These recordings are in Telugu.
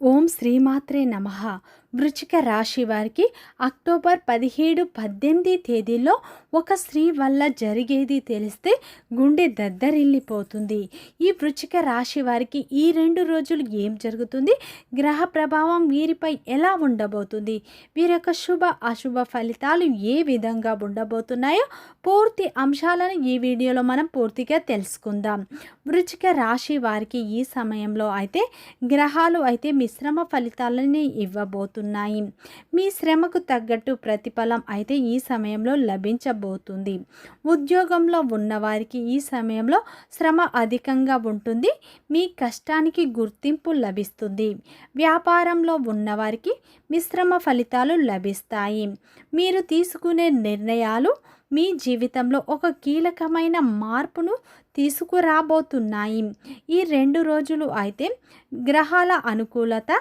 ఓం శ్రీమాత్రే నమ వృచ్చిక రాశి వారికి అక్టోబర్ పదిహేడు పద్దెనిమిది తేదీలో ఒక స్త్రీ వల్ల జరిగేది తెలిస్తే గుండె దద్దరిల్లిపోతుంది. ఈ వృచ్చిక రాశి వారికి ఈ రెండు రోజులు ఏం జరుగుతుంది? గ్రహ ప్రభావం వీరిపై ఎలా ఉండబోతుంది? వీరి యొక్క శుభ అశుభ ఫలితాలు ఏ విధంగా ఉండబోతున్నాయో పూర్తి అంశాలను ఈ వీడియోలో మనం పూర్తిగా తెలుసుకుందాం. వృచ్చిక రాశి వారికి ఈ సమయంలో అయితే గ్రహాలు అయితే మిశ్రమ ఫలితాలని ఇవ్వబోతున్నాయి మీ శ్రమకు తగ్గట్టు ప్రతిఫలం అయితే ఈ సమయంలో లభించబోతుంది. ఉద్యోగంలో ఉన్నవారికి ఈ సమయంలో శ్రమ అధికంగా ఉంటుంది. మీ కష్టానికి గుర్తింపు లభిస్తుంది. వ్యాపారంలో ఉన్నవారికి మిశ్రమ ఫలితాలు లభిస్తాయి. మీరు తీసుకునే నిర్ణయాలు మీ జీవితంలో ఒక కీలకమైన మార్పును తీసుకురాబోతున్నాయి. ఈ రెండు రోజులు అయితే గ్రహాల అనుకూలత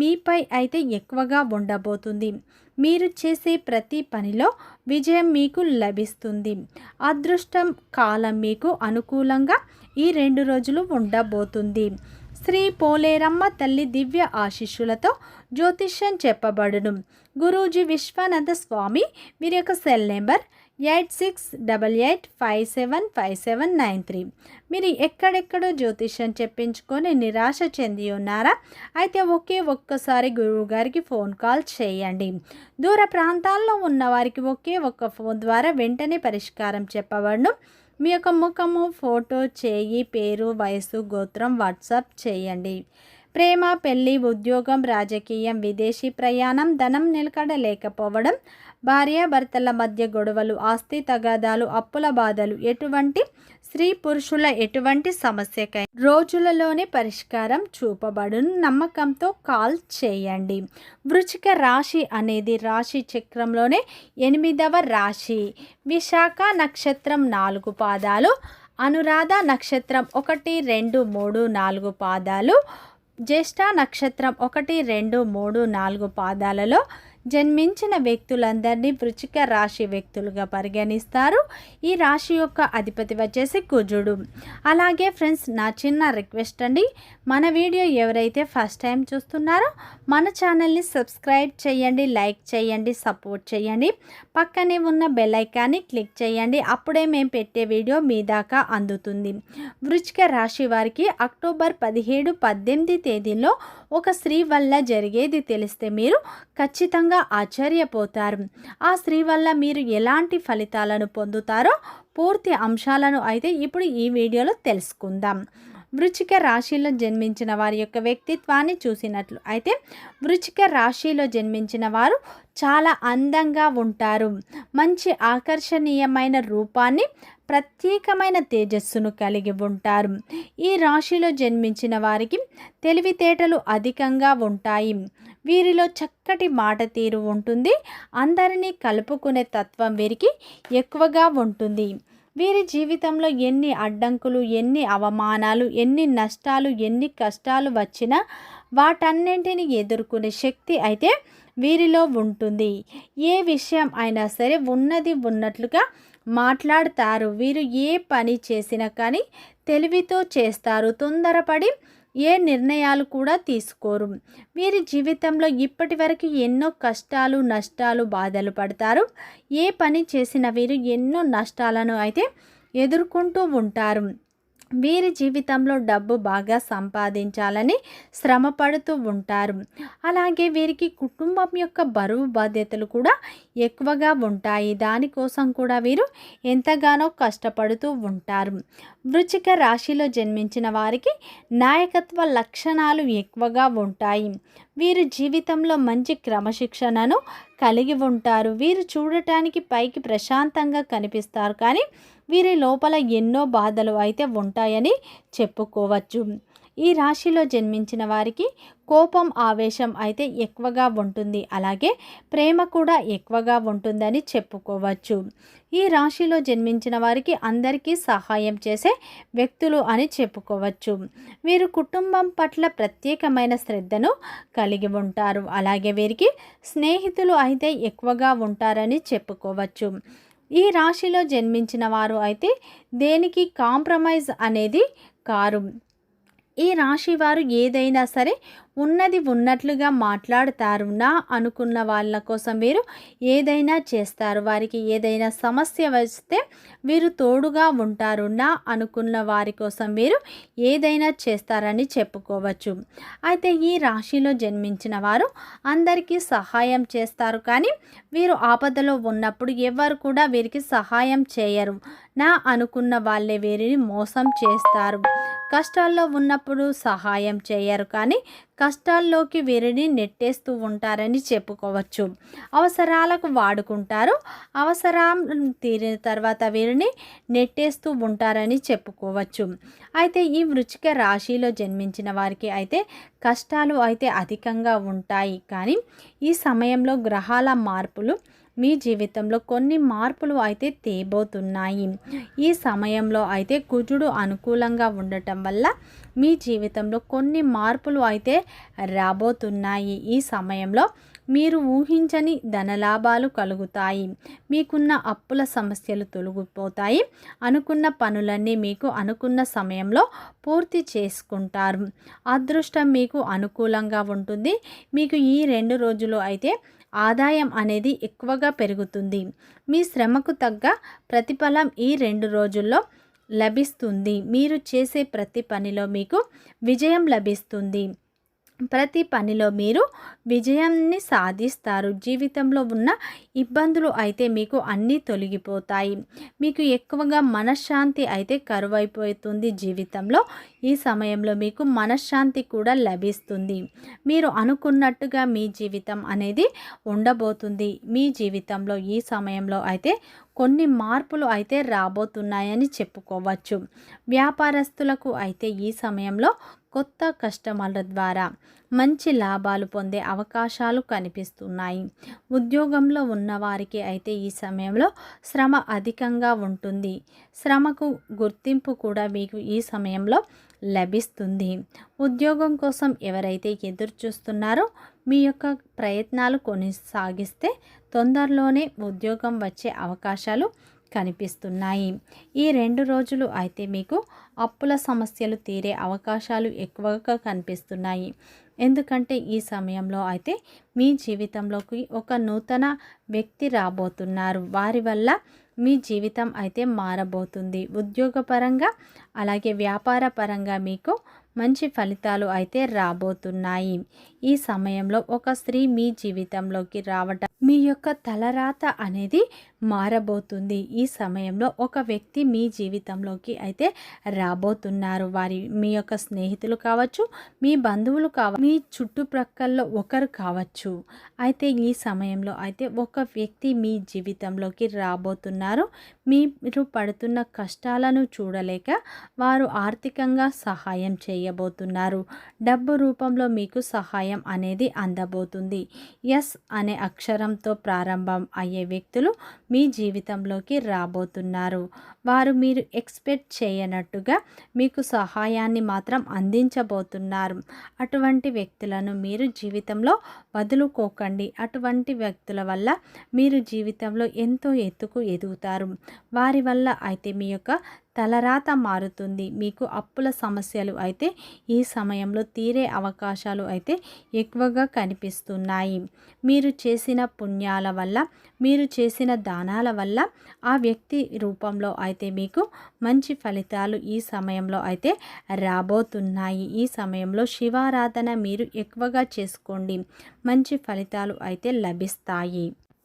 మీపై అయితే ఎక్కువగా ఉండబోతుంది. మీరు చేసే ప్రతి పనిలో విజయం మీకు లభిస్తుంది. అదృష్టం కాలం మీకు అనుకూలంగా ఈ రెండు రోజులు ఉండబోతుంది. శ్రీ పోలేరమ్మ తల్లి దివ్య ఆశీస్సులతో జ్యోతిష్యం చెప్పబడును. గురూజీ విశ్వానంద స్వామి వీరి యొక్క cell number eight six double eight five seven five seven nine three. మీరు ఎక్కడెక్కడో జ్యోతిష్యం చెప్పించుకొని నిరాశ చెంది ఉన్నారా? అయితే ఒకే ఒక్కసారి గురువు గారికి ఫోన్ కాల్ చేయండి. దూర ప్రాంతాల్లో ఉన్న వారికి ఒకే ఒక్క ఫోన్ ద్వారా వెంటనే పరిష్కారం చెప్పబడను. మీ యొక్క ముఖము ఫోటో చేయి పేరు వయసు గోత్రం వాట్సాప్ చేయండి. ప్రేమ పెళ్ళి ఉద్యోగం రాజకీయం విదేశీ ప్రయాణం ధనం నిలకడ లేకపోవడం భార్యాభర్తల మధ్య గొడవలు ఆస్తి తగాదాలు అప్పుల బాధలు ఎటువంటి స్త్రీ పురుషుల ఎటువంటి సమస్యకై రోజులలోనే పరిష్కారం చూపబడును నమ్మకంతో కాల్ చేయండి. వృచిక రాశి అనేది రాశి చక్రంలోనే ఎనిమిదవ రాశి. విశాఖ నక్షత్రం నాలుగు పాదాలు అనురాధ నక్షత్రం ఒకటి రెండు మూడు నాలుగు పాదాలు జ్యేష్ఠ నక్షత్రం ఒకటి రెండు మూడు నాలుగు పాదాలలో జన్మించిన వ్యక్తులందరినీ వృచిక రాశి వ్యక్తులుగా పరిగణిస్తారు. ఈ రాశి యొక్క అధిపతి వచ్చేసి కుజుడు. అలాగే ఫ్రెండ్స్ నా చిన్న రిక్వెస్ట్ అండి. మన వీడియో ఎవరైతే ఫస్ట్ టైం చూస్తున్నారో మన ఛానల్ని సబ్స్క్రైబ్ చేయండి లైక్ చేయండి సపోర్ట్ చేయండి. పక్కనే ఉన్న బెల్ ఐకాన్ని క్లిక్ చేయండి. అప్పుడే మేము పెట్టే వీడియో మీ దాకా అందుతుంది. వృచిక రాశి వారికి అక్టోబర్ పదిహేడు పద్దెనిమిది తేదీలో ఒక స్త్రీ వల్ల జరిగేది తెలిస్తే మీరు ఖచ్చితంగా ఆశ్చర్యపోతారు. ఆ స్త్రీ వల్ల మీరు ఎలాంటి ఫలితాలను పొందుతారో పూర్తి అంశాలను అయితే ఇప్పుడు ఈ వీడియోలో తెలుసుకుందాం. వృచ్చిక రాశిలో జన్మించిన వారి యొక్క వ్యక్తిత్వాన్ని చూసినట్లు అయితే వృచ్చిక రాశిలో జన్మించిన వారు చాలా అందంగా ఉంటారు. మంచి ఆకర్షణీయమైన రూపాన్ని ప్రత్యేకమైన తేజస్సును కలిగి ఉంటారు. ఈ రాశిలో జన్మించిన వారికి తెలివితేటలు అధికంగా ఉంటాయి. వీరిలో చక్కటి మాట తీరు ఉంటుంది. అందరినీ కలుపుకునే తత్వం వీరికి ఎక్కువగా ఉంటుంది. వీరి జీవితంలో ఎన్ని అడ్డంకులు ఎన్ని అవమానాలు ఎన్ని నష్టాలు ఎన్ని కష్టాలు వచ్చినా వాటన్నింటిని ఎదుర్కొనే శక్తి అయితే వీరిలో ఉంటుంది. ఏ విషయం అయినా సరే ఉన్నది ఉన్నట్లుగా మాట్లాడతారు. వీరు ఏ పని చేసినా కానీ తెలివితో చేస్తారు. తొందరపడి ఏ నిర్ణయాలు కూడా తీసుకోరు. వీరి జీవితంలో ఇప్పటి వరకు ఎన్నో కష్టాలు నష్టాలు బాధలు పడతారు. ఏ పని చేసిన వీరు ఎన్నో నష్టాలను అయితే ఎదుర్కొంటూ ఉంటారు. వీరి జీవితంలో డబ్బు బాగా సంపాదించాలని శ్రమ పడుతూ ఉంటారు. అలాగే వీరికి కుటుంబం యొక్క బరువు బాధ్యతలు కూడా ఎక్కువగా ఉంటాయి. దానికోసం కూడా వీరు ఎంతగానో కష్టపడుతూ ఉంటారు. వృచిక రాశిలో జన్మించిన వారికి నాయకత్వ లక్షణాలు ఎక్కువగా ఉంటాయి. వీరి జీవితంలో మంచి క్రమశిక్షణను కలిగి ఉంటారు. వీరు చూడటానికి పైకి ప్రశాంతంగా కనిపిస్తారు. కానీ వీరి లోపల ఎన్నో బాధలు అయితే ఉంటాయని చెప్పుకోవచ్చు. ఈ రాశిలో జన్మించిన వారికి కోపం ఆవేశం అయితే ఎక్కువగా ఉంటుంది. అలాగే ప్రేమ కూడా ఎక్కువగా ఉంటుందని చెప్పుకోవచ్చు. ఈ రాశిలో జన్మించిన వారికి అందరికీ సహాయం చేసే వ్యక్తులు అని చెప్పుకోవచ్చు. వీరు కుటుంబం పట్ల ప్రత్యేకమైన శ్రద్ధను కలిగి ఉంటారు. అలాగే వీరికి స్నేహితులు అయితే ఎక్కువగా ఉంటారని చెప్పుకోవచ్చు. ఈ రాశిలో జన్మించిన వారు అయితే దేనికి కాంప్రమైజ్ అనేది కారు. ఈ రాశి వారు ఏదైనా సరే ఉన్నది ఉన్నట్లుగా మాట్లాడతారు నా అనుకున్న వాళ్ళ కోసం వీరు ఏదైనా చేస్తారు. వారికి ఏదైనా సమస్య వస్తే వీరు తోడుగా ఉంటారు నా అనుకున్న వారి కోసం వీరు ఏదైనా చేస్తారని చెప్పుకోవచ్చు. అయితే ఈ రాశిలో జన్మించిన వారు అందరికీ సహాయం చేస్తారు. కానీ వీరు ఆపదలో ఉన్నప్పుడు ఎవరు కూడా వీరికి సహాయం చేయరు. నా అనుకున్న వాళ్ళే వీరిని మోసం చేస్తారు. కష్టాల్లో ఉన్నప్పుడు సహాయం చేయరు. కానీ కష్టాల్లోకి వీరిని నెట్టేస్తూ ఉంటారని చెప్పుకోవచ్చు. అవసరాలకు వాడుకుంటారు. అవసరం తీరిన తర్వాత వీరిని నెట్టేస్తూ ఉంటారని చెప్పుకోవచ్చు. అయితే ఈ వృచ్చిక రాశిలో జన్మించిన వారికి అయితే కష్టాలు అయితే అధికంగా ఉంటాయి. కానీ ఈ సమయంలో గ్రహాల మార్పులు మీ జీవితంలో కొన్ని మార్పులు అయితే తేబోతున్నాయి. ఈ సమయంలో అయితే కుజుడు అనుకూలంగా ఉండటం వల్ల మీ జీవితంలో కొన్ని మార్పులు అయితే రాబోతున్నాయి. ఈ సమయంలో మీరు ఊహించని ధనలాభాలు కలుగుతాయి. మీకున్న అప్పుల సమస్యలు తొలగిపోతాయి. అనుకున్న పనులన్నీ మీకు అనుకున్న సమయంలో పూర్తి చేసుకుంటారు. అదృష్టం మీకు అనుకూలంగా ఉంటుంది. మీకు ఈ రెండు రోజులు అయితే ఆదాయం అనేది ఎక్కువగా పెరుగుతుంది. మీ శ్రమకు తగ్గ ప్రతిఫలం ఈ రెండు రోజుల్లో లభిస్తుంది. మీరు చేసే ప్రతి పనిలో మీకు విజయం లభిస్తుంది. ప్రతి పనిలో మీరు విజయాన్ని సాధిస్తారు. జీవితంలో ఉన్న ఇబ్బందులు అయితే మీకు అన్నీ తొలగిపోతాయి. మీకు ఎక్కువగా మనశ్శాంతి అయితే కరువైపోతుంది జీవితంలో. ఈ సమయంలో మీకు మనశ్శాంతి కూడా లభిస్తుంది. మీరు అనుకున్నట్టుగా మీ జీవితం అనేది ఉండబోతుంది. మీ జీవితంలో ఈ సమయంలో అయితే కొన్ని మార్పులు అయితే రాబోతున్నాయని చెప్పుకోవచ్చు. వ్యాపారస్తులకు అయితే ఈ సమయంలో కొత్త కస్టమర్ల ద్వారా మంచి లాభాలు పొందే అవకాశాలు కనిపిస్తున్నాయి. ఉద్యోగంలో ఉన్నవారికి అయితే ఈ సమయంలో శ్రమ అధికంగా ఉంటుంది. శ్రమకు గుర్తింపు కూడా మీకు ఈ సమయంలో లభిస్తుంది. ఉద్యోగం కోసం ఎవరైతే ఎదురు చూస్తున్నారో మీ యొక్క ప్రయత్నాలు కొనసాగిస్తే తొందరలోనే ఉద్యోగం వచ్చే అవకాశాలు కనిపిస్తున్నాయి. ఈ రెండు రోజులు అయితే మీకు అప్పుల సమస్యలు తీరే అవకాశాలు ఎక్కువగా కనిపిస్తున్నాయి. ఎందుకంటే ఈ సమయంలో అయితే మీ జీవితంలోకి ఒక నూతన వ్యక్తి రాబోతున్నారు. వారి వల్ల మీ జీవితం అయితే మారబోతుంది. ఉద్యోగపరంగా అలాగే వ్యాపార పరంగా మీకు మంచి ఫలితాలు అయితే రాబోతున్నాయి. ఈ సమయంలో ఒక స్త్రీ మీ జీవితంలోకి రావటం మీ యొక్క తలరాత అనేది మారబోతుంది. ఈ సమయంలో ఒక వ్యక్తి మీ జీవితంలోకి అయితే రాబోతున్నారు. వారి మీ యొక్క స్నేహితులు కావచ్చు మీ బంధువులు కావచ్చు మీ చుట్టుప్రక్కల్లో ఒకరు కావచ్చు. అయితే ఈ సమయంలో అయితే ఒక వ్యక్తి మీ జీవితంలోకి రాబోతున్నారు. మీరు పడుతున్న కష్టాలను చూడలేక వారు ఆర్థికంగా సహాయం చేయబోతున్నారు. డబ్బు రూపంలో మీకు సహాయం అనేది అందబోతుంది. ఎస్ అనే అక్షరంతో ప్రారంభం అయ్యే వ్యక్తులు మీ జీవితంలోకి రాబోతున్నారు. వారు మీరు ఎక్స్పెక్ట్ చేయనట్టుగా మీకు సహాయాన్ని మాత్రం అందించబోతున్నారు. అటువంటి వ్యక్తులను మీరు జీవితంలో వదులుకోకండి. అటువంటి వ్యక్తుల వల్ల మీరు జీవితంలో ఎంతో ఎత్తుకు ఎదుగుతారు. వారి వల్ల అయితే మీ యొక్క తలరాత మారుతుంది. మీకు అప్పుల సమస్యలు అయితే ఈ సమయంలో తీరే అవకాశాలు అయితే ఎక్కువగా కనిపిస్తున్నాయి. మీరు చేసిన పుణ్యాల వల్ల మీరు చేసిన దానాల వల్ల ఆ వ్యక్తి రూపంలో అయితే మీకు మంచి ఫలితాలు ఈ సమయంలో అయితే రాబోతున్నాయి. ఈ సమయంలో శివారాధన మీరు ఎక్కువగా చేసుకోండి. మంచి ఫలితాలు అయితే లభిస్తాయి.